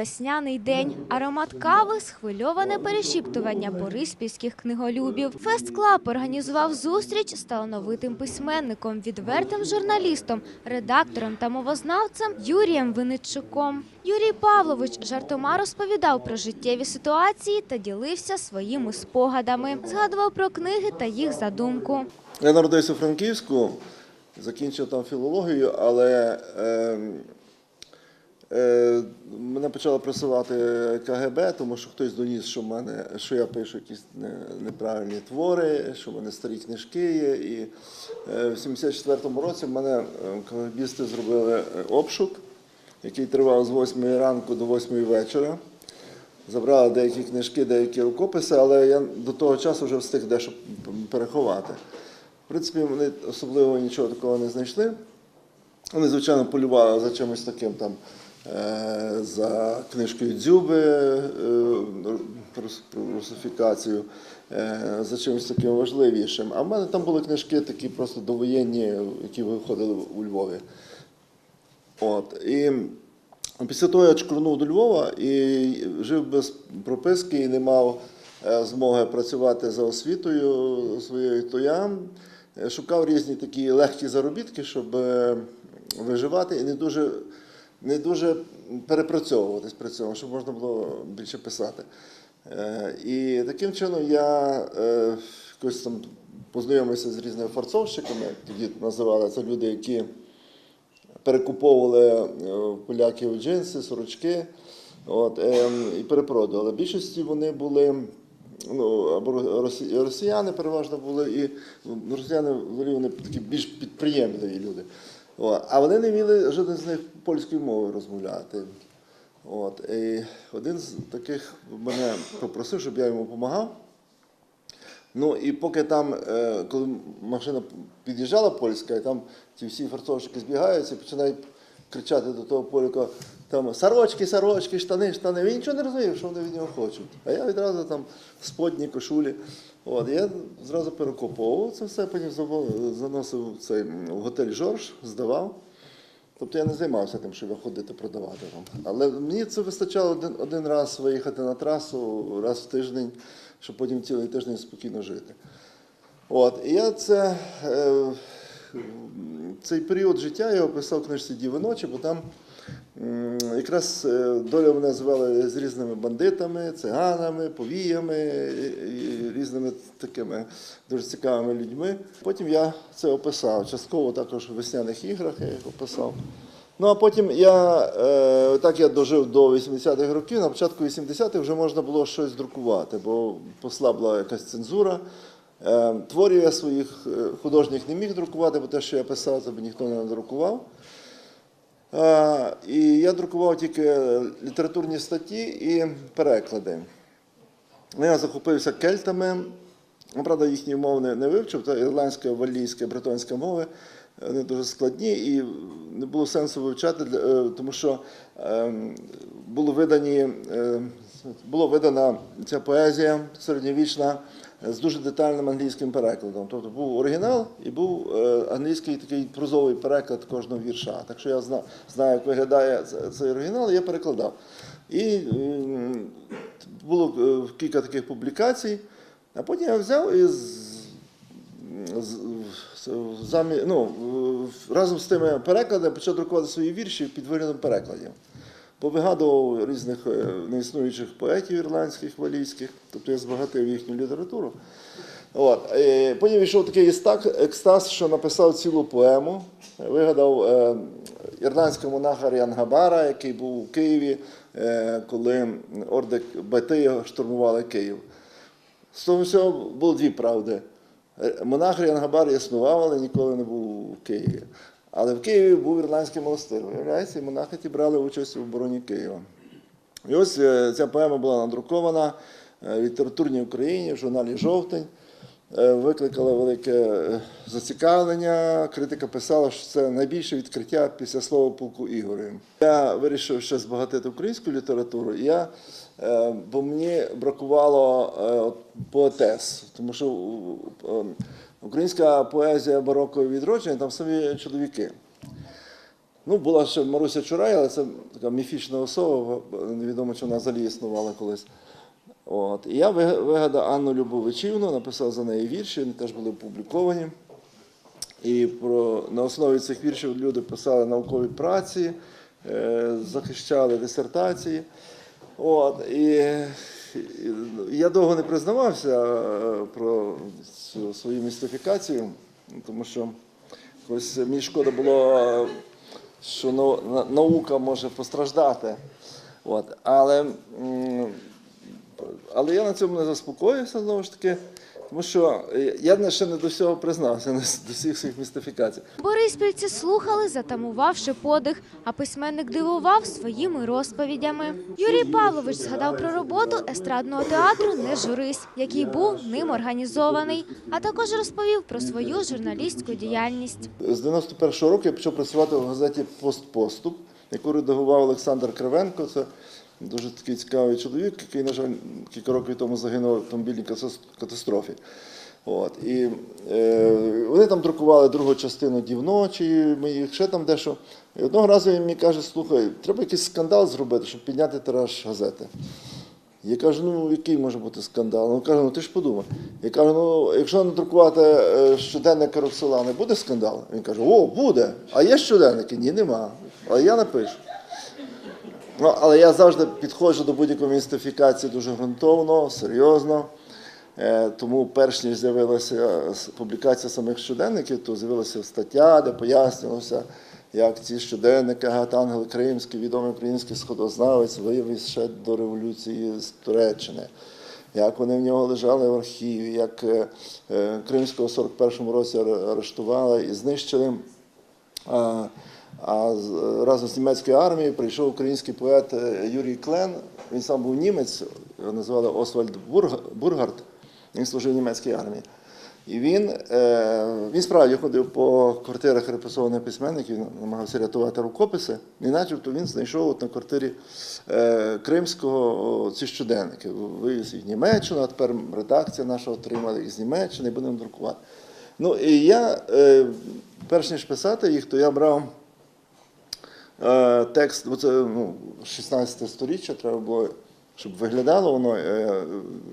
весняний день. Аромат кави, схвильоване перешіптування бориспільських книголюбів. Фест Клаб організував зустріч з талановитим письменником, відвертим журналістом, редактором та мовознавцем Юрієм Винничуком. Юрій Павлович жартома розповідав про життєві ситуації та ділився своїми спогадами. Згадував про книги та їх задумку. Я народився у Франківську, закінчив там філологію, але е, мене почало пресувати КГБ, тому що хтось доніс, що, мене, що я пишу якісь неправильні твори, що в мене старі книжки є. І е, в 74-му році в мене е, КГБісти зробили е, обшук, який тривав з 8 ранку до 8 вечора. Забрали деякі книжки, деякі рукописи, але я до того часу вже встиг дещо переховати. В принципі, вони особливо нічого такого не знайшли. Вони, звичайно, полювали за чимось таким там, е, за книжкою Дзюби е, про русифікацію, е, за чимось таким важливішим. А в мене там були книжки такі просто довоєнні, які виходили у Львові. От. І після того я чкурнув до Львова і жив без прописки і не мав е, змоги працювати за освітою своєю, то я е, шукав різні такі легкі заробітки, щоб е, виживати і не дуже, не дуже перепрацьовуватись при цьому, щоб можна було більше писати. Е, І таким чином я е, якось там познайомився з різними фарцовщиками, тоді називали це люди, які перекуповували е, поляків джинси, сорочки от, ем, і перепродували. Більшості вони були ну, або росі- росіяни переважно були, і ну, росіяни вони такі більш підприємливі люди. А вони не вміли жоден з них польською мовою розмовляти. От, і один з таких мене попросив, щоб я йому допомагав. Ну і поки там, е, коли машина під'їжджала польська, і там ті всі фарцовщики збігаються починають кричати до того поліка, там сорочки, сорочки, штани, штани. Він нічого не розумів, що вони від нього хочуть. А я відразу там сподні, кошулі. От, я зразу перекоповував це все, потім заносив цей в готель Жорж, здавав. Тобто я не займався тим, щоб ходити продавати. Але мені це вистачало один, один раз виїхати на трасу раз в тиждень, щоб потім цілий тиждень спокійно жити. От, і я це, е, цей період життя я описав в книжці Діви ночі, бо там якраз е, доля мене звела з різними бандитами, циганами, повіями різними такими дуже цікавими людьми. Потім я це описав. Частково також в весняних іграх я їх описав. Ну а потім я е, так я дожив до 80-х років. На початку 80-х вже можна було щось друкувати, бо послабла якась цензура. Е, творів я своїх художніх не міг друкувати, бо те, що я писав, це б ніхто не надрукував. Е, і я друкував тільки літературні статті і переклади. Ну, Я захопився кельтами. Ну, правда, їхні мови не, вивчив, це ірландська, валійська, бретонська мови. Вони дуже складні і не було сенсу вивчати, е, тому що ем, було видані, е, було видана ця поезія середньовічна з дуже детальним англійським перекладом. Тобто був оригінал і був е, англійський такий прозовий переклад кожного вірша. Так що я знаю, як виглядає цей оригінал, і я перекладав. І було е, кілька таких публікацій, а потім я взяв і ну, разом з тими перекладами почав друкувати свої вірші під виглядом перекладів. Повигадував різних е, неіснуючих поетів ірландських, валійських, тобто я збагатив їхню літературу. От. Потім війшов такий екстаз, що написав цілу поему, вигадав е, ірландського монаха Ріангабара, який був у Києві, е, коли орди Бати штурмували Київ. З того всього було дві правди. Е, Монах Ріангабар існував, але ніколи не був у Києві. Але в Києві був ірландський монастир. Виявляється, і монахи ті брали участь у обороні Києва. І ось е, ця поема була надрукована е, в літературній Україні в журналі Жовтень. Е, Викликала велике зацікавлення. Критика писала, що це найбільше відкриття після слова полку Ігорем. Я вирішив ще збагатити українську літературу. Я, бо мені бракувало поетес, тому що українська поезія барокового відродження там самі чоловіки. Ну, була ще Маруся Чурай, але це така міфічна особа, невідомо, чи вона взагалі існувала колись. От. І я вигадав Анну Любовичівну, написав за неї вірші, вони теж були опубліковані. І про, на основі цих віршів люди писали наукові праці, е, захищали дисертації. От, і, я довго не признавався е, про цю свою містифікацію, тому що ось мені шкода було, що наука може постраждати. От, але, але я на цьому не заспокоївся знову ж таки, тому що я не- ще не до всього признався, не до всіх своїх містифікацій. Бориспільці слухали, затамувавши подих, а письменник дивував своїми розповідями. Юрій Павлович згадав про роботу естрадного театру «Не журись», який був ним організований, а також розповів про свою журналістську діяльність. З 91-го року я почав працювати в газеті Постпоступ, яку редагував Олександр Кривенко. Це дуже такий цікавий чоловік, який, на жаль, кілька років тому загинув в автомобільній катастрофі. От. І е, вони там друкували другу частину дівночі, моїх, ще там дещо. І одного разу він мені каже, слухай, треба якийсь скандал зробити, щоб підняти тираж газети. Я кажу, ну який може бути скандал? Ну каже, ну ти ж подумай. Я кажу, ну якщо надрукувати е, щоденник Роксолани, буде скандал? Він каже, о, буде. А є щоденники? Ні, нема. Але я напишу. Ну, але я завжди підходжу до будь-якої містифікації дуже ґрунтовно, серйозно. Е, Тому, перш ніж з'явилася публікація самих щоденників, то з'явилася стаття, де пояснювалося, як ці щоденники Гатангел Кримський, відомий український сходознавець, виявив ще до революції з Туреччини. Як вони в нього лежали в архіві, як е, е, Кримського в 41-му році арештували і знищили. А, а разом з німецькою армією прийшов український поет е, Юрій Клен. Він сам був німець, його називали Освальд Бургард. Він служив в німецькій армії. І він, е, він справді ходив по квартирах репресованих письменників, намагався рятувати рукописи. І начебто він знайшов от на квартирі е, Кримського ці щоденники. Вивіз їх в Німеччину, а тепер редакція наша отримала їх з Німеччини будемо друкувати. Ну і я, е, перш ніж писати їх, то я брав е, текст, бо це ну, 16 сторіччя, треба було, щоб виглядало воно е,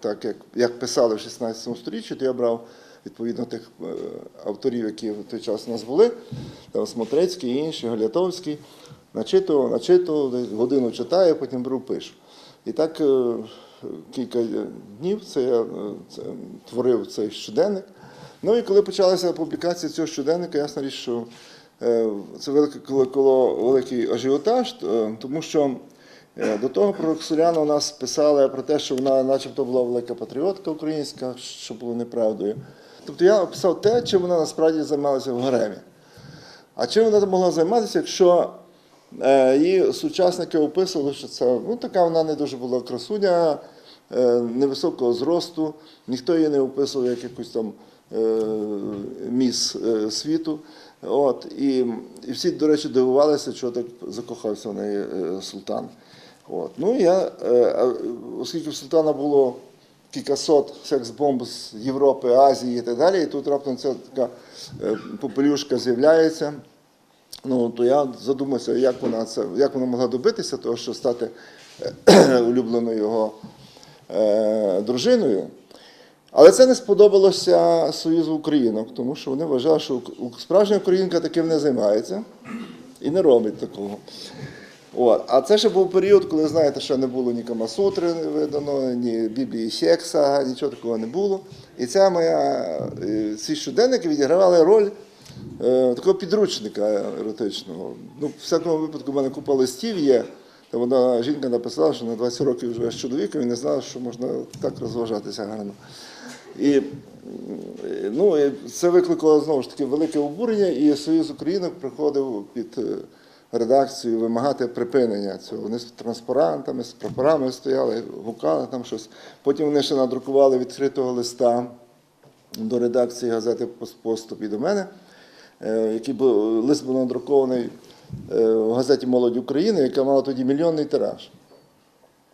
так, як, як писали в 16 сторіччі, то я брав відповідно тих е, авторів, які в той час у нас були, там Смотрецький, інші, Галятовський. Начитував, начитував, годину читаю, потім беру пишу. І так е, кілька днів це я е, це, творив цей щоденник. Ну і коли почалася публікація цього щоденника, ясна річ, що е, це велике великий ажіотаж, е, тому що е, до того про Роксоляну у нас писали про те, що вона начебто була велика патріотка українська, що було неправдою. Тобто я описав те, чим вона насправді займалася в гаремі. А чим вона могла займатися, якщо е, її сучасники описували, що це ну, така вона не дуже була красуня, е, невисокого зросту, ніхто її не описував як якусь там е, міс е, світу. От, і, і всі, до речі, дивувалися, чого так закохався в неї е, султан. От. Ну, я, е, оскільки в султана було кількасот секс-бомб з Європи, Азії і так далі, і тут раптом ця така е, попелюшка з'являється. Ну, то я задумався, як вона це, як вона могла добитися того, щоб стати улюбленою його е, дружиною. Але це не сподобалося Союзу Українок, тому що вони вважали, що справжня українка таким не займається і не робить такого. От. А це ще був період, коли, знаєте, ще не було ні Камасутри видано, ні Біблії Секса, нічого такого не було. І ця моя, е, ці щоденники відігравали роль е, такого підручника еротичного. Ну, в всякому випадку, в мене купа листів є. Там одна жінка написала, що на 20 років живе з чоловіком і не знала, що можна так розважатися гарно. І ну, і це викликало знову ж таки велике обурення, і Союз Українок приходив під е, редакцію вимагати припинення цього. Вони з транспарантами, з прапорами стояли, гукали там щось. Потім вони ще надрукували відкритого листа до редакції газети «Поступ» і до мене, е, який був лист був надрукований е, в газеті Молодь України, яка мала тоді мільйонний тираж.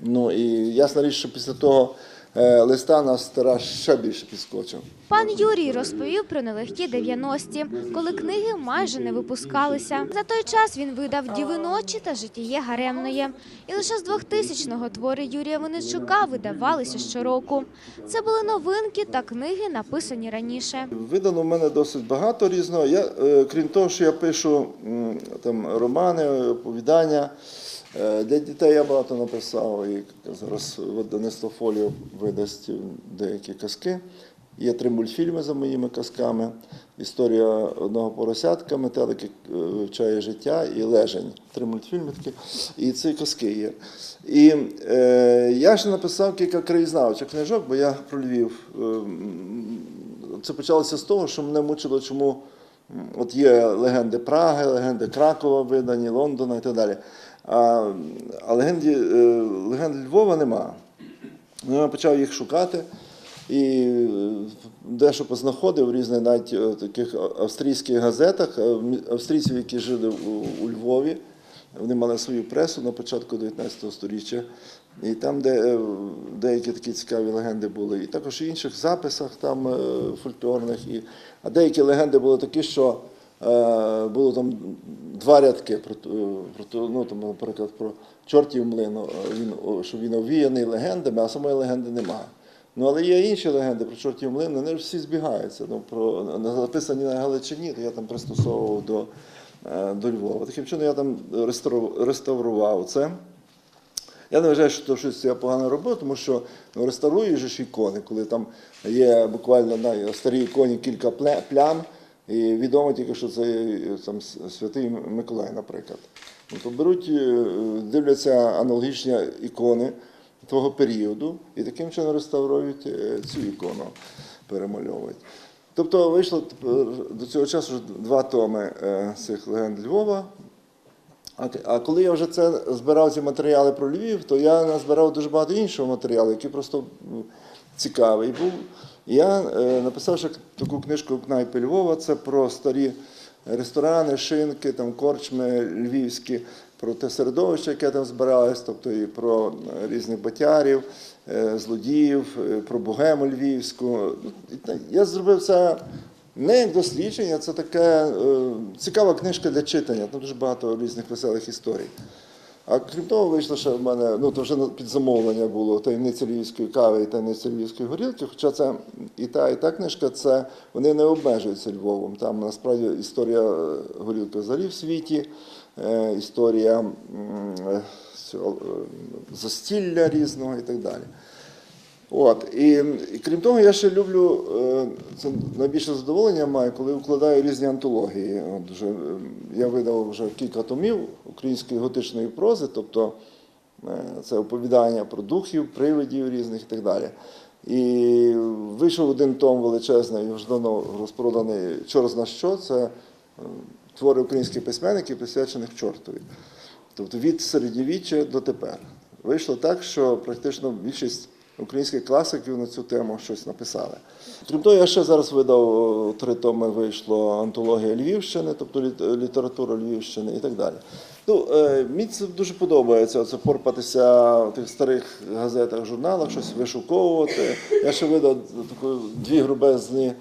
Ну і ясна річ, що після того листа нас тираж ще більше підскочив. Пан Юрій розповів про нелегкі 90-ті, коли книги майже не випускалися. За той час він видав «Діви ночі» та «Житіє гаремної». І лише з 2000-го твори Юрія Винничука видавалися щороку. Це були новинки та книги, написані раніше. Видано в мене досить багато різного. Я, е, крім того, що я пишу там, романи, оповідання. Е, Для дітей я багато написав, і зараз видавництво фоліо видасть деякі казки. Є три мультфільми за моїми казками. Історія одного поросятка, метелик як, е, вивчає життя і лежень. Три мультфільми такі. І ці казки є. І е, я ще написав кілька краєзнавчих книжок, бо я про Львів. е, це почалося з того, що мене мучило, чому от є легенди Праги, легенди Кракова видані, Лондона і так далі. А, а легенді, е, легенд Львова нема. Ну, я почав їх шукати і е, дещо познаходив різних навіть е, таких австрійських газетах, австрійців, які жили у, Львові. Вони мали свою пресу на початку 19 століття. І там, де деякі такі цікаві легенди були, і також в інших записах там фольклорних. І, а деякі легенди були такі, що було там два рядки про, про ну, там, наприклад, про чортів млину, е, він, що він овіяний легендами, а самої легенди немає. Ну, але є інші легенди про чортів млин, вони ж всі збігаються. Ну, про, записані на Галичині, то я там пристосовував до, е, до Львова. Таким чином я там реставрував це. Я не вважаю, що то щось я погано робив, тому що ну, реставруєш ікони, коли там є буквально на старій іконі кілька плям, і відомо тільки, що це е, там святий Миколай, наприклад. То беруть, е, дивляться аналогічні ікони того періоду і таким чином реставрують е, цю ікону, перемальовують. Тобто вийшло до цього часу вже два томи цих легенд Львова. А, коли я вже це збирав ці матеріали про Львів, то я назбирав дуже багато іншого матеріалу, який просто цікавий був. Я е, написав ще таку книжку Кнайпи Львова. Це про старі ресторани, шинки, там, корчми львівські, про те середовище, яке там збиралось, тобто і про е, різних батярів, е, злодіїв, про богему львівську. Ну, Я зробив це не як дослідження, це така цікава книжка для читання. Там дуже багато різних веселих історій. А крім того, вийшло ще в мене, ну то вже під замовлення було таємниця львівської кави і таємниця львівської горілки. Хоча це і та, і та книжка, це вони не обмежуються Львовом. Там насправді історія е, горілки взагалі в світі, е, історія е, застілля різного і так далі. От, і, і крім того, я ще люблю, е, це найбільше задоволення маю, коли укладаю різні антології. От, дуже, е, я видав вже кілька томів української готичної прози, тобто е, це оповідання про духів, привидів різних і так далі. І вийшов один том величезний, вже давно розпроданий «Чор зна що. Це твори українських письменників, присвячених чортові. Тобто від середньовіччя до тепер. Вийшло так, що практично більшість українських класиків на цю тему щось написали. Крім того, я ще зараз видав три томи, вийшло антологія Львівщини, тобто літ- література Львівщини і так далі. Ну, е, мені це дуже подобається, це порпатися в тих старих газетах, журналах, щось вишуковувати. Я ще видав таку дві грубезні,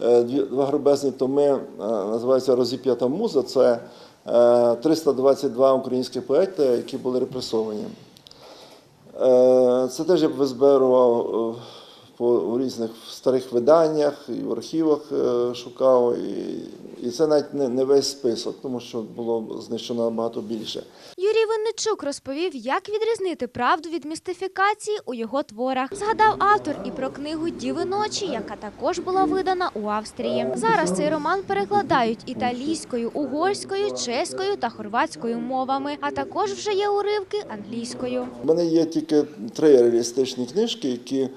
е, два грубезні томи, е, називається Розіп'ята муза. Це е, 322 українські поети, які були репресовані. Е, Це теж я визбирував е, по у різних старих виданнях і в архівах е, шукав. І, і це навіть не, не весь список, тому що було знищено набагато більше. Юрій Винничук розповів, як відрізнити правду від містифікації у його творах. Згадав автор і про книгу Діви ночі, яка також була видана у Австрії. Зараз цей роман перекладають італійською, угорською, чеською та хорватською мовами, а також вже є уривки англійською. У мене є тільки три реалістичні книжки, які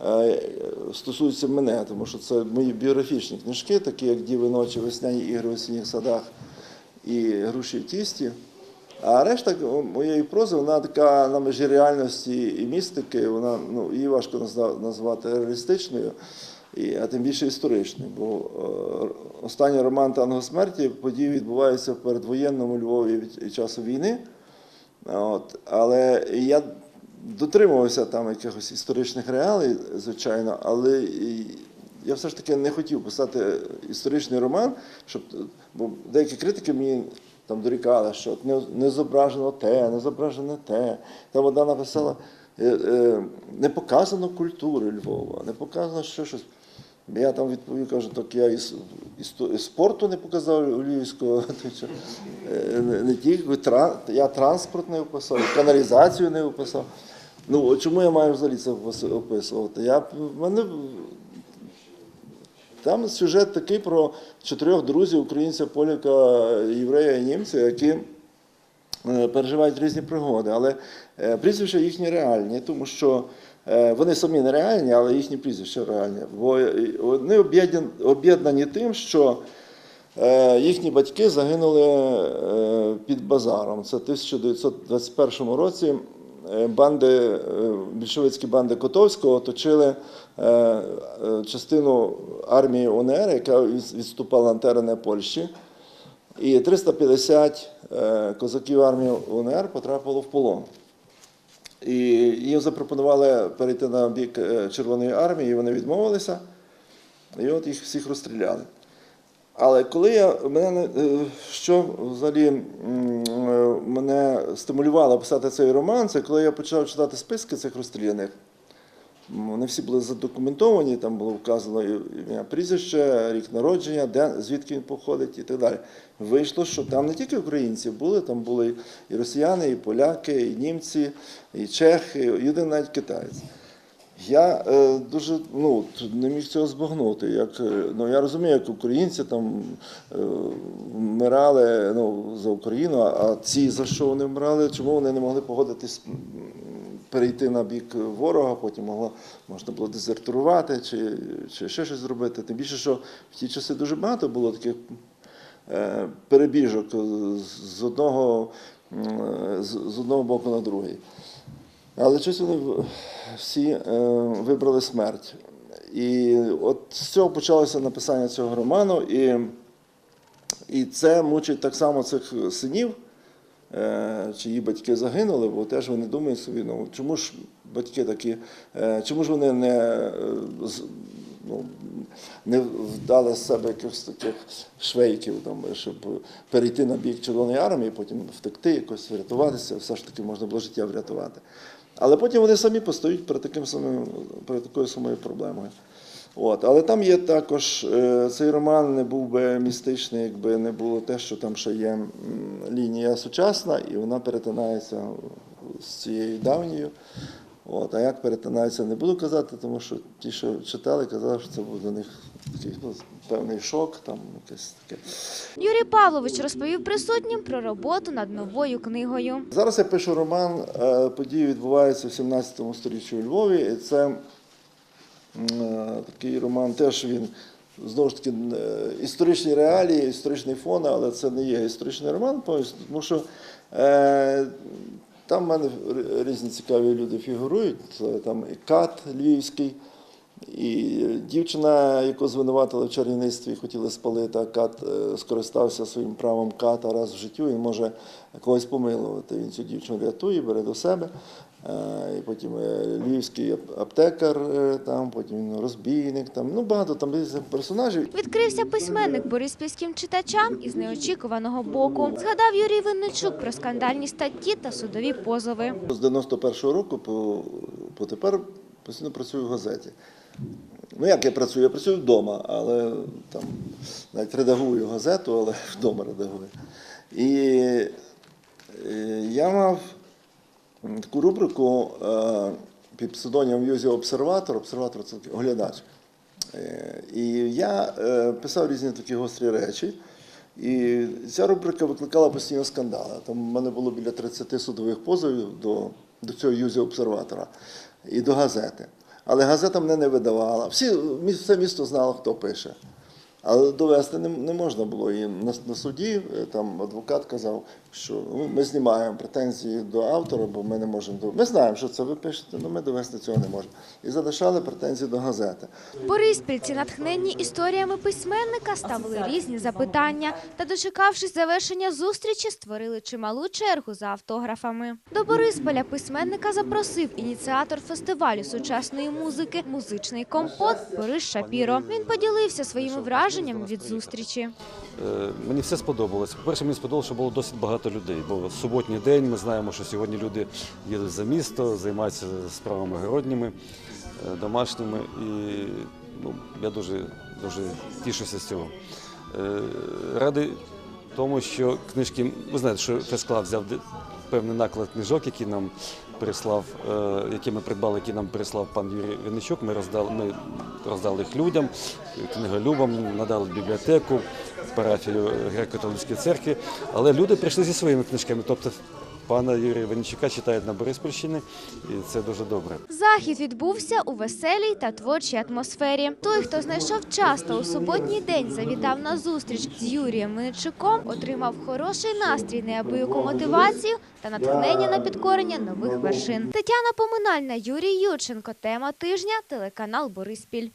е, стосуються мене, тому що це мої біографічні книжки, такі як Діви ночі, весняні ігри в осінніх садах і груші в тісті. А решта моєї прози, вона така на межі реальності і містики, вона ну, її важко назвати реалістичною, а тим більше історичною. Бо е, останній роман Танго смерті події відбуваються в передвоєнному Львові від часу війни. От. Але я дотримувався там якихось історичних реалій, звичайно, але я все ж таки не хотів писати історичний роман, щоб бо деякі критики мені там дорікали, що не, не зображено те, не зображено те. Там одна написала, е, е, не показано культури Львова, не показано ще щось. Я там відповів, кажу, так я і, спорту не показав львівського, що, е, не тільки я транспорт не описав, каналізацію не описав. Ну, чому я маю взагалі це описувати? Я, в мене там сюжет такий про чотирьох друзів українця, поляка, єврея і німця, які е, переживають різні пригоди. Але е, прізвища їхні реальні, тому що е, вони самі не реальні, але їхні прізвища реальні. Бо вони об'єднані- тим, що їхні батьки загинули під базаром. Це в 1921 році. Е, Банди, е, більшовицькі банди Котовського оточили е, частину армії УНР, яка відступала на терени Польщі. І 350 е, козаків армії УНР потрапило в полон. І їм запропонували перейти на бік Червоної армії, і вони відмовилися. І от їх всіх розстріляли. Але коли я мене е, що взагалі е, мене стимулювало писати цей роман, це коли я почав читати списки цих розстріляних. Вони всі були задокументовані, там було вказано ім'я прізвище, рік народження, де, звідки він походить і так далі. Вийшло, що там не тільки українці були, там були і росіяни, і поляки, і німці, і чехи, і один навіть китаєць. Я е, дуже ну, не міг цього збагнути. Як, е, ну, я розумію, як українці там е, вмирали ну, за Україну, а ці за що вони вмирали, чому вони не могли погодитись перейти на бік ворога, потім могло, можна було дезертирувати чи, чи ще щось зробити. Тим більше, що в ті часи дуже багато було таких е, перебіжок з- одного, з, з одного боку на другий. Але щось вони всі е, вибрали смерть. І от з цього почалося написання цього роману, і, і це мучить так само цих синів, е, чиї батьки загинули, бо теж вони думають собі, ну чому ж батьки такі, е, чому ж вони не, ну, не вдали з себе якихось таких швейків, там, щоб перейти на бік Червоної армії, потім втекти, якось врятуватися, все ж таки можна було життя врятувати. Але потім вони самі постають перед, таким самим, перед такою самою проблемою. От. Але там є також е, цей роман не був би містичний, якби не було те, що там ще є лінія сучасна, і вона перетинається з цією давньою. От. А як перетинається, не буду казати, тому що ті, що читали, казали, що це був для них ну, певний шок, там якесь таке. Юрій Павлович розповів присутнім про роботу над новою книгою. Зараз я пишу роман. е, Події відбуваються в 17 сторіччі у Львові. І це е, такий роман, теж він знову ж таки е, історичні реалії, історичний фон, але це не є історичний роман, тому що е, там в мене різні цікаві люди фігурують. Там і Кат Львівський. І дівчина, яку звинуватили в чарівництві, хотіли спалити, а кат е, скористався своїм правом ката раз в життю і може когось помилувати. Він цю дівчину рятує, бере до себе. Е, І потім е, львівський аптекар, там, потім розбійник, там, ну багато там персонажів. Відкрився письменник бориспільським читачам із неочікуваного боку. Згадав Юрій Винничук про скандальні статті та судові позови. З 91-го року по, по тепер постійно працюю в газеті. Ну, як я працюю? Я працюю вдома, але там навіть редагую газету, але вдома редагую. І е, я мав таку рубрику е, під псевдонімом Юзі Обсерватор. Обсерватор це оглядач. Е, І я писав різні такі гострі речі. І ця рубрика викликала постійно скандали. Там в мене було біля 30 судових позовів до, до цього юзі обсерватора і до газети. Але газета мене не видавала. Всі, все місто знало, хто пише. Але довести не, можна було. І на, на суді е, там адвокат казав, що ну, ми знімаємо претензії до автора, бо ми не можемо до. Ми знаємо, що це ви пишете, але ми довести цього не можемо. І залишали претензії до газети. Бориспільці, натхненні історіями письменника, ставили різні запитання та, дочекавшись завершення зустрічі, створили чималу чергу за автографами. До Борисполя письменника запросив ініціатор фестивалю сучасної музики «Музичний компот» Борис Шапіро. Він поділився своїми враженнями від зустрічі. Е, Мені все сподобалось. По-перше, мені сподобалося, що було досить багато людей. Бо суботній день ми знаємо, що сьогодні люди їдуть за місто, займаються справами городніми, е, домашніми. І ну, я дуже, дуже тішуся з цього. Е, Радий тому, що книжки, ви знаєте, що Фесклав взяв певний наклад книжок, які нам прислав, е, які ми придбали, які нам прислав пан Юрій Вінничук. Ми роздали, ми роздали їх людям, книголюбам, надали бібліотеку, парафію греко-католицької церкви. Але люди прийшли зі своїми книжками. Тобто пана Юрія Винничука читають на Бориспільщині, і це дуже добре. Захід відбувся у веселій та творчій атмосфері. Той, хто знайшов час та у суботній день завітав на зустріч з Юрієм Мельничуком, отримав хороший настрій, неабияку мотивацію та натхнення на підкорення нових вершин. Тетяна Поминальна, Юрій Юченко. Тема тижня. Телеканал Бориспіль.